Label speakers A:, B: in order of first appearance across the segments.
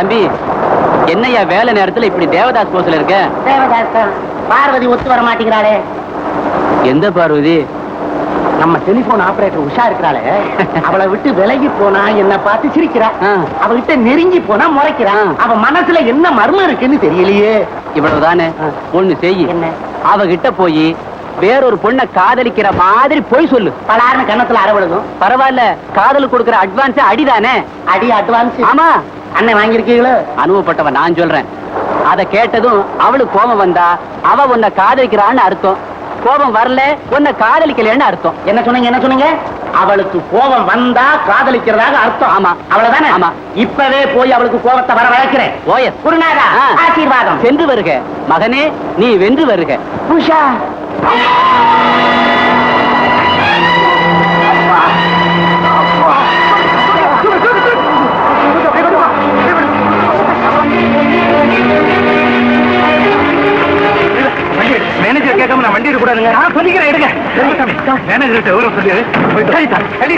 A: தம்பி என்னய்யா வேலை நேரத்துல இப்படி தேவதாஸ் போஸ்ல இருக்க?
B: தேவதாசன் பார்வதி ஒத்து வர மாட்டேங்கிறாளே.
A: எந்த பார்வதி?
B: நம்ம டெலிபோன் ஆபரேட்டர் உஷா இருக்கிறாளே. அவளை விட்டு விலகி போனா என்ன பார்த்து சிரிக்கிறா. அவகிட்ட நெருங்கி போனா முறைக்கிறா.
A: ஆ.
B: அவ மனசுல என்ன மர்மம் இருக்குன்னு தெரியலையே.
A: இவ்வளவுதானே. ஒண்ணு செய்
B: என்ன?
A: அவகிட்ட போய் வேறொரு பொண்ணை காதலிக்கிற மாதிரி போய் சொல்லு.
B: பலாருன்னு கன்னத்துல அரவழுகும்
A: பரவாயில்ல காதலுக்கு கொடுக்கிற அட்வான்ஸ் அடிதானே?
B: அடி அட்வான்ஸ்
A: ஆமா.
B: அண்ணன் வாங்கியிருக்கீங்களோ?
A: அனுபவப்பட்டவன் நான் சொல்றேன். அத கேட்டதும் அவளுக்கு கோபம் வந்தா அவ உன்னை காதலிக்கிறான்னு அர்த்தம். கோபம் வரல உன்னை காதலிக்கலன்னு அர்த்தம்.
B: என்ன சொன்னீங்க என்ன சொன்னீங்க? அவளுக்கு கோபம் வந்தா காதலிக்கிறதாக அர்த்தம்.
A: ஆமா.
B: அவ்வளவுதானே?
A: ஆமா.
B: இப்பவே போய் அவளுக்கு கோபத்தை வர வளர்க்கிறேன்.
A: ஓஎஸ்
B: குருநாதா. ஆசீர்வாதம்.
A: சென்று வருக. மகனே நீ வென்று வருக.
B: உஷா.
C: கேட்காம நான் வண்டி எடுக்கூடாதுங்க நான் சொல்லிக்கிறேன் எடுங்க. மேனேஜர் விவரம் சொல்லி சரி சார் சரி.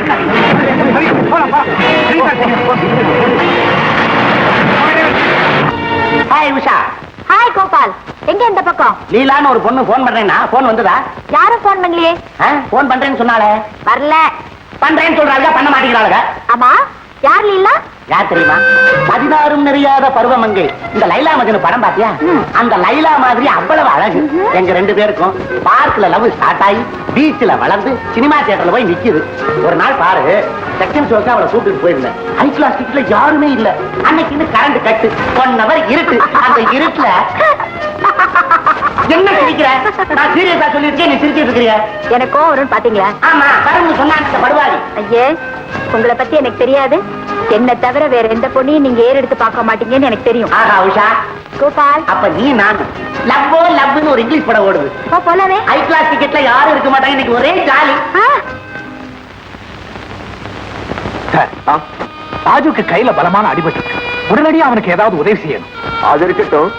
B: ஹாய் உஷா.
D: ஹாய் கோபால். எங்க இந்த பக்கம்?
B: லீலான்னு ஒரு பொண்ணு போன் பண்றேன்னா போன் வந்ததா?
D: யாரும் போன் பண்ணலையே?
B: போன் பண்றேன்னு சொன்னாலே
D: வரல.
B: பண்றேன்னு சொல்றாளுங்க பண்ண மாட்டேங்கிறாளுங்க
D: ஆமா? யார் லீலா?
B: யார் தெரியுமா? பதினாறும் நிறையாத பருவமங்கை. இந்த லைலா மஜனு படம் பாத்தியா. அந்த லைலா மாதிரி அவ்வளவு அழகு. எங்க ரெண்டு பேருக்கும் பார்க்ல லவ் ஸ்டார்ட் ஆகி பீச்ல வளர்ந்து சினிமா தியேட்டர்ல போய் நிக்குது. ஒரு நாள் பாரு செகண்ட் ஷோக்கு அவளை கூப்பிட்டு போயிருந்தேன். ஹை கிளாஸ் டிக்கெட்ல யாருமே இல்ல. அன்னைக்கு இன்னும் கரண்ட் கட்டு ஒன் ஹவர் இருட்டு. அந்த இருட்டுல என்ன சிரிக்கிற? நான் சீரியஸா சொல்லிருக்கேன் நீ சிரிச்சிட்டு இருக்கிறிய?
D: எனக்கும் வரும்னு பாத்தீங்களா?
B: ஆமா கடவுள் சொன்னாங்க படுவாளி.
D: ஐயே. உங்களை பத்தி எனக்கு தெரியாது. என்ன தவிர வேற எந்த பொண்ணையும் நீங்க ஏறு எடுத்து பார்க்க மாட்டீங்கன்னு எனக்கு தெரியும்.
B: ஆஹா உஷா.
D: கோபால்.
B: அப்ப நீ நான். லவ்வோ லவ்னு ஒரு இங்கிலீஷ் படம் ஓடுது.
D: போ போலவே
B: ஹை கிளாஸ் டிக்கெட்ல யாரும் இருக்க மாட்டாங்க. இன்னைக்கு ஒரே ஜாலி.
C: ராஜுக்கு கையில பலமான அடிபட்டு உடனடியா அவனுக்கு ஏதாவது உதவி செய்யணும்.
E: அது இருக்கட்டும்.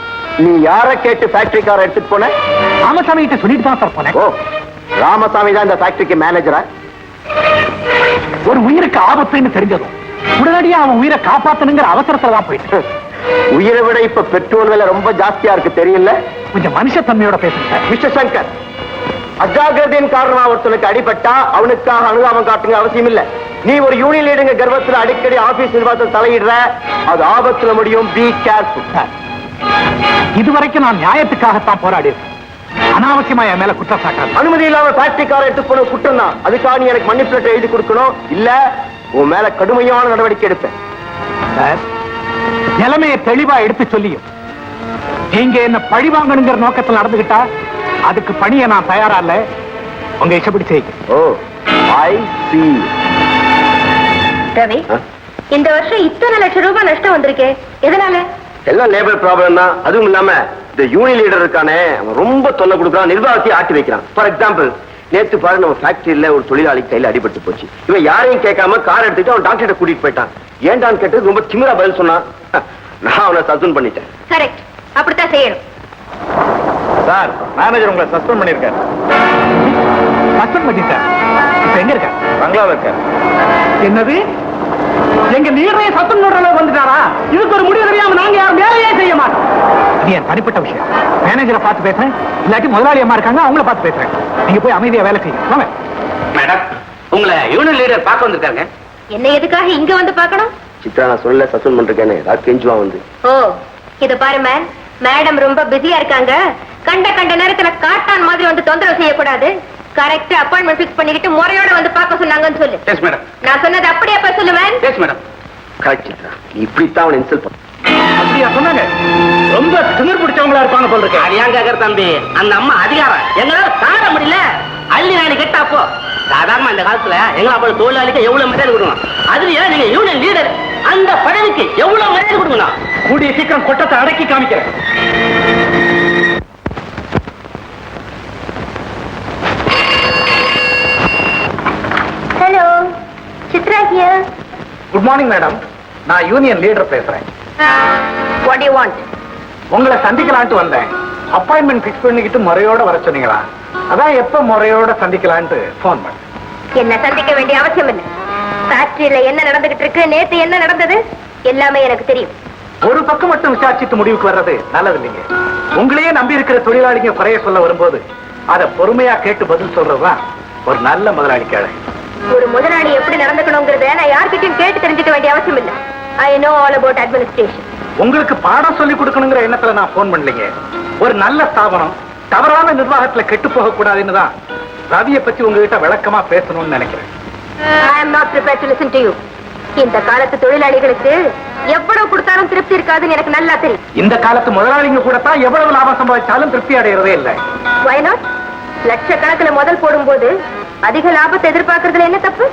E: நீ யார கேட்டு ஃபேக்டரி கார எடுத்துட்டு போன?
C: ராமசாமி கிட்ட சொல்லிட்டு தான் சார் போனேன்.
E: ஓ ராமசாமி தான் இந்த ஃபேக்டரிக்கு மேனேஜரா
C: ஒரு உயிருக்கு ஆபத்துன்னு தெரிஞ்சதும் உடனடியா அவன் உயிரை காப்பாத்தணுங்கிற அவசரத்துல தான் போயிட்டு
E: உயிரை விட இப்ப பெட்ரோல் விலை ரொம்ப ஜாஸ்தியா இருக்கு தெரியல.
C: கொஞ்சம் மனுஷத்தன்மையோட பேசுங்க.
E: மிஸ்டர் சங்கர் அஜாகிரதையின் காரணமா ஒருத்தனுக்கு அடிபட்டா அவனுக்காக அனுதாபம் காட்டுங்க அவசியம் இல்ல. நீ ஒரு யூனியன் லீடுங்க கர்வத்துல அடிக்கடி ஆபீஸ் நிர்வாகத்தில் தலையிடுற அது ஆபத்துல முடியும். பி கேர்ஃபுல்
C: இதுவரைக்கும் நான் நியாயத்துக்காகத்தான் போராடி அனாவசியமா என் மேல குற்றம் சாட்டாது
E: அனுமதி இல்லாம ஃபேக்டரி காரை எடுத்து போன குற்றம் தான் அதுக்காக நீ எனக்கு மன்னிப்பு லெட்டர் எழுதி கொடுக்கணும்? இல்ல உன் மேல கடுமையான நடவடிக்கை எடுப்பேன்.
C: சார் நிலைமையை தெளிவா எடுத்து சொல்லியும் நீங்க என்ன பழி வாங்கணுங்கிற நோக்கத்தில் நடந்துகிட்டா அதுக்கு பணியை நான் தயாரா இல்ல. உங்க இஷ்டப்படி செய்யுங்க.
E: ஓ ஐ சி
D: ரவி இந்த வருஷம் இத்தனை லட்சம் ரூபாய் நஷ்டம் வந்திருக்கே. எதனால?
E: எல்லாம் லேபர் ப்ராப்ளம் தான். அதுவும் இல்லாம இந்த யூனியன் லீடர் இருக்கானே அவன் ரொம்ப தொல்லை கொடுக்குறான் நிர்வாகத்தை ஆட்டி வைக்கிறான். ஃபார் எக்ஸாம்பிள் நேத்து பாரு நம்ம ஃபேக்டரியில ஒரு தொழிலாளி கையில அடிபட்டு போச்சு. இவன் யாரையும் கேட்காம கார் எடுத்துட்டு அவன் டாக்டர்கிட்ட கூட்டிட்டு போயிட்டான். ஏன்டான்னு கேட்டு ரொம்ப திமிரா பதில் சொன்னான். நான் அவனை சஸ்பெண்ட் பண்ணிட்டேன்.
D: கரெக்ட் அப்படித்தான் செய்யணும்.
C: சார் மேனேஜர் உங்களை சஸ்பெண்ட் பண்ணிருக்காரு சஸ்பெண்ட் பண்ணி சார் இப்ப எங்க இருக்க பங்களாவில் இருக்க
B: என்னது? எங்க நீரே சத்தம் நடுற அளவு வந்துட்டாரா? இதுக்கு ஒரு முடிவு தெரியாம நாங்க யாரும் வேலையே செய்ய மாட்டோம்.
C: இது என் தனிப்பட்ட விஷயம். மேனேஜரை பார்த்து பேசுறேன். இல்லாட்டி முதலாளி அம்மா இருக்காங்க அவங்கள பார்த்து பேசுறேன். நீங்க போய் அமைதியா வேலை செய்யுங்க. வாங்க.
A: மேடம் உங்களை யூனியன் லீடர் பார்க்க வந்திருக்காங்க.
D: என்ன எதுக்காக இங்க வந்து பார்க்கணும்?
E: சித்ரா நான் சொல்லல சஸ்பெண்ட் பண்ணிருக்கேன்னு. ஏதாவது கெஞ்சுவான் வந்து.
D: ஓ இத பாரு மேன் மேடம் ரொம்ப பிஸியா இருக்காங்க. கண்ட கண்ட நேரத்துல காட்டான் மாதிரி வந்து தொந்தரவு செய்யக்கூடாது. கரெக்டா அப்பாயின்மெண்ட் ஃபிக்ஸ் பண்ணிக்கிட்டு முறையோட வந்து பார்க்க சொன்னாங்கன்னு சொல்லு.
A: எஸ் மேடம்
D: நான் சொன்னது அப்படியே அப்ப சொல்லு man
A: yes madam
E: correct Chitra நீ இப்படித்தான் அவனை இன்சல்ட் பண்ண.
C: அப்படியா சொன்னாங்க?
B: ரொம்ப திமிர் பிடிச்சவங்களா இருப்பாங்க போல இருக்கு.
A: அது ஏன் கேக்குற தம்பி? அந்த அம்மா அதிகாரம். எங்களால தாழ முடியல. அள்ளி நாடு கெட்டாப்போ சாதாரண இந்த காலத்துல எங்களை அப்போ தொழிலாளிக்கு எவ்வளவு மரியாதை கொடுக்கணும்? அதுலயே நீங்க யூனியன் லீடர் அந்த பதவிக்கு எவ்வளவு மரியாதை கொடுக்கணும்?
C: கூடிய சீக்கிரம் கொட்டத்தை அடக்கி காமிக்கிறேன்.
D: ஹியர்
C: குட் மார்னிங் மேடம் நான் யூனியன் லீடர் பேசுறேன்.
D: வாட் யூ வாண்ட்
C: உங்களை சந்திக்கலான்ட்டு வந்தேன். அப்பாயின்மெண்ட் ஃபிக்ஸ் பண்ணிக்கிட்டு முறையோட வர சொன்னீங்களா? அதான் எப்ப முறையோட சந்திக்கலான்ட்டு ஃபோன் பண்ணேன்.
D: என்ன சந்திக்க வேண்டிய அவசியம் இல்லை ஃபேக்டரியில என்ன நடந்துகிட்டு இருக்கு? நேத்து என்ன நடந்தது? எல்லாமே எனக்கு தெரியும்.
C: ஒரு பக்கம் மட்டும் விசாரிச்சுட்டு முடிவுக்கு வர்றது நல்லது இல்லைங்க உங்களையே நம்பி இருக்கிற தொழிலாளிங்க குறைய சொல்ல வரும்போது அதை பொறுமையா கேட்டு பதில் சொல்றதுதான் ஒரு நல்ல முதலாளிக்கு அழகு
D: ஒரு முதலாளி எப்படி நடந்துக்கணுங்கிறத நான் யார்கிட்டயும் கேட்டு தெரிஞ்சுக்க வேண்டிய அவசியம் இல்ல. I know all about administration
C: உங்களுக்கு பாடம் சொல்லி கொடுக்கணுங்கிற எண்ணத்துல நான் போன் பண்ணலைங்க. ஒரு நல்ல ஸ்தாபனம் தவறான நிர்வாகத்துல கெட்டு போக கூடாதுன்னு தான் ரவியை பத்தி உங்ககிட்ட விளக்கமா பேசணும்னு நினைக்கிறேன்.
D: I am not prepare to listen to you இந்த காலத்து தொழிலாளிகளுக்கு எவ்வளவு கொடுத்தாலும் திருப்தி இருக்காதுன்னு எனக்கு நல்லா தெரியும்.
C: இந்த காலத்து முதலாளிங்க கூட தான் எவ்வளவு லாபம் சம்பாதிச்சாலும் திருப்தி அடைகிறதே இல்லை?
D: லட்சக்கணக்குல முதல் போடும்போது அதிக லாபத்தை எதிர்பார்க்கறதுல என்ன தப்பு?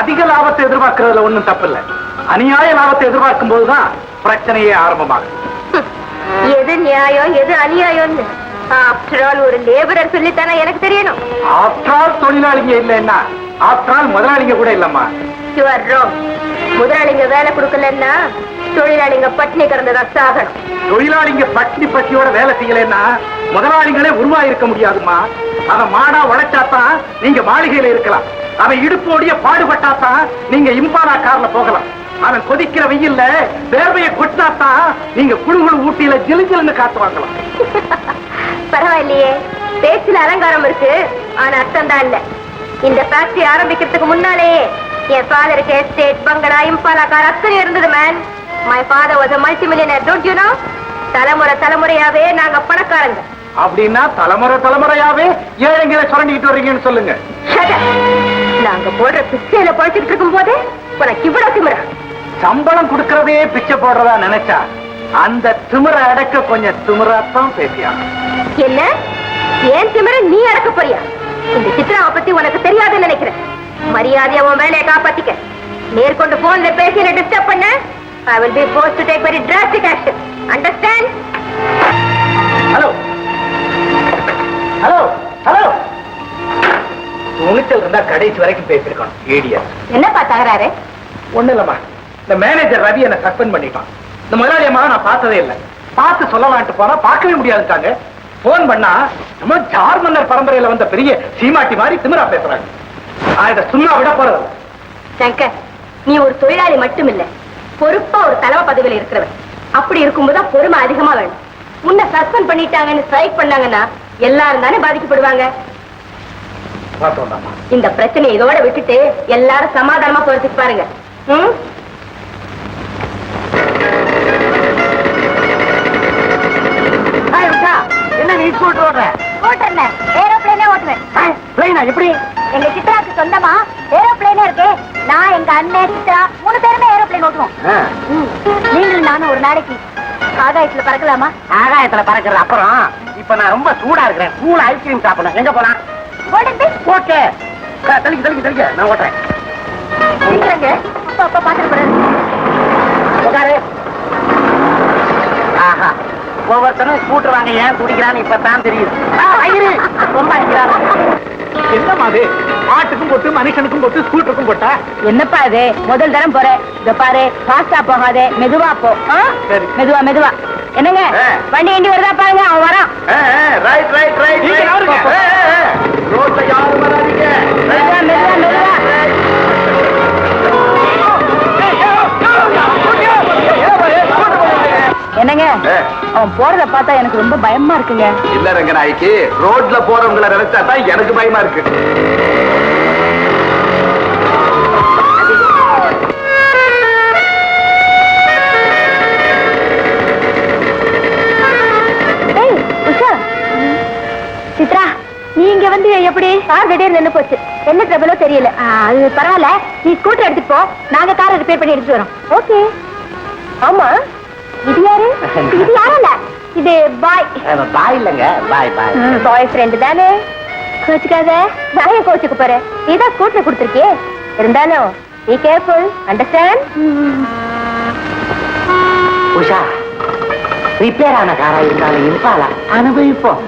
C: அதிக லாபத்தை எதிர்பார்க்கறதுல ஒண்ணும் தப்பில்லை. அநியாய லாபத்தை எதிர்பார்க்கும் போதுதான் பிரச்சனையே ஆரம்பமாகும்.
D: எது நியாயம் எது அநியாயம்னு ஆஃப்டர் ஆல் ஒரு லேபரர் சொல்லித்தானே எனக்கு தெரியணும்.
C: ஆற்றால் தொழிலாளிங்க இல்லைன்னா ஆற்றால் முதலாளிங்க கூட இல்லம்மா.
D: யூ ஆர் ராங் முதலாளிங்க வேலை கொடுக்கலன்னா தொழிலாளிங்க பட்டினி கிடந்ததா சாகணும்.
C: தொழிலாளிங்க பட்டினி பட்டியோட வேலை செய்யலைன்னா முதலாளிகளே உருவாயிருக்க முடியாதும்மா. அவன் மாடா உழைச்சாதான் நீங்க மாளிகையில இருக்கலாம். அவன் இடுப்போடைய பாடுபட்டாதான் நீங்க இம்பாலா கார்ல போகலாம். அவன் கொதிக்கிற வெயில்ல வேர்வையை கொட்டினாத்தான் நீங்க குழுகுழு ஊட்டியில ஜிலு ஜிலுன்னு காத்து வாங்கலாம்.
D: பரவாயில்லையே. பேச்சுல அலங்காரம் இருக்கு ஆனா அர்த்தம் தான் இல்ல. இந்த ஃபேக்டரி ஆரம்பிக்கிறதுக்கு முன்னாலேயே என் ஃபாதருக்கு எஸ்டேட் பங்களா இம்பாலா கார் அத்தனை இருந்தது man my father was a millionaire don't you know தலைமுறை தலைமுறையாவே நாங்க பணக்காரங்க.
C: அப்படின்னா தலைமுறை தலைமுறையாவே ஏழைங்களை சுரண்டிக்கிட்டு வர்றீங்கன்னு சொல்லுங்க.
D: நாங்க போடுற பிச்சையில பழிச்சுட்டு இருக்கும் போதே உனக்கு இவ்வளவு திமிரா.
C: சம்பளம் கொடுக்கறதே பிச்சை போடுறதா நினைச்சா அந்த திமிர அடக்க கொஞ்சம் திமிராத்தான் பேசியாங்க
D: என்ன? ஏன் திமிர நீ அடக்க போறியா? இந்த சித்ராவை பத்தி உனக்கு தெரியாதுன்னு நினைக்கிறேன். மரியாதையா உன் வேலையை காப்பாத்திக்க. மேற்கொண்டு போன்ல பேசி என்ன டிஸ்டர்ப் பண்ண I will be force to take very drastic action understand
C: hello hello hello துணிச்சல் இருந்தா கடைசி வரைக்கும் பேசிருக்கணும் ஏடியா
D: என்னப்பா தகராறு?
C: ஒண்ணு இல்லம்மா. இந்த மேனேஜர் ரவி என்ன சஸ்பெண்ட் பண்ணிட்டான். இந்த முதலாளி அம்மாவை நான் பார்த்ததே இல்லை. பார்த்து சொல்லலான்ட்டு போனா பார்க்கவே முடியாதுட்டாங்க போன் பண்ணா நம்ம ஜார் மன்னர் பரம்பரையில வந்த பெரிய சீமாட்டி மாதிரி திமிரா பேசுறாங்க. இதை சும்மா விட போறது
D: சங்கர் நீ ஒரு தொழிலாளி மட்டும் இல்ல பொறுப்பா ஒரு தலைமை பதவியில இருக்கிறவன். அப்படி இருக்கும்போது பொறுமை அதிகமா வேணும். உன்னை சஸ்பெண்ட் பண்ணிட்டாங்கன்னு ஸ்ட்ரைக் பண்ணாங்கன்னா எல்லாரும் தானே பாதிக்கப்படுவாங்க. இந்த பிரச்சனையை இதோட விட்டுட்டு எல்லாரும் சமாதானமா போறதுக்கு பாருங்க. ம்?
B: என்ன நீ ஸ்கூட்டர் ஓடுற?
D: ஓட்டுறேன். ஏரோப்ளேனே ஓட்டுவேன்.
B: பிளைனா எப்படி?
D: எங்க சித்ராக்கு சொந்தமா? ஏரோப்ளேனே இருக்கு. நான் எங்க அண்ணன் சித்ரா மூணு பேருமே ஏரோப்ளேன் ஓட்டுவோம்
B: ஆ,
D: ம். நீங்களும் நானும் ஒரு நாளைக்கு ஆகாயத்துல பறக்கலாமா?
B: ஆகாயத்துல பறக்கிறது அப்புறம் இப்ப நான் ரொம்ப சூடா இருக்கிறேன். கூல ஐஸ்கிரீம் சாப்பிடணும். எங்க போலாம்? ஓகே. தெளிக்க தெளிக்க தெளிக்க. நான் ஓட்டுறேன்.
D: சீக்கிரங்க. அப்பா அப்பா பாத்துட்டு போறாரு.
B: ஆஹா. ஒவ்வொருத்தனும் ஸ்கூட்டர் வாங்க ஏன் குடிக்கிறான்னு இப்பதான் தெரியுது. ரொம்ப அடிக்கிறாரு.
C: என்னம்மா அது ஆட்டுக்கும் போட்டு மனுஷனுக்கும் போட்டு ஸ்கூட்டருக்கும் போட்டா
D: என்னப்பா இது முதல் தரம் போறேன் இத பாரு ஃபாஸ்டா போகாதே மெதுவா போ ஆ?
C: சரி.
D: மெதுவா மெதுவா என்னங்க
E: ஆ.
D: வண்டி வண்டி வருதா பாருங்க அவன் வரான்
E: ரைட் ரைட் ரைட்
C: நீங்க யாருங்க?
E: ரோட்ல யாரும் வராதீங்க
D: மெதுவா மெதுவா மெதுவா என்னங்க. அவன் போறத பார்த்தா எனக்கு ரொம்ப பயமா இருக்குங்க.
E: இல்ல ரங்கநாய்க்கு ரோட்ல போறவங்களை நினைச்சா தான் எனக்கு பயமா இருக்கு.
D: சித்ரா நீ இங்க வந்து எப்படி? கார் திடீர்னு நின்னு போச்சு. என்ன ட்ரபிளோ தெரியல. அது பரவாயில்ல. நீ ஸ்கூட்டர் எடுத்துட்டு போ. நாங்க காரை ரிப்பேர் பண்ணி எடுத்துட்டு வரோம். ஓகே ஆமா. இது யாரு? இது யாரும் இல்ல இது பாய்.
B: பாய் இல்லைங்க. பாய் பாய்.
D: பாய் ஃப்ரெண்ட் தானே? கோச்சுக்காத. நான் ஏன் கோச்சுக்கு போறேன். நீ தான் ஸ்கூட்டர் கொடுத்துருக்கியே. இருந்தாலும் நீ கேர்ஃபுல் அண்டர்ஸ்டாண்ட்
B: உஷா ரிப்பேர் ஆன காரா இருந்தாலும் இருப்பாளா அனுபவிப்போம்.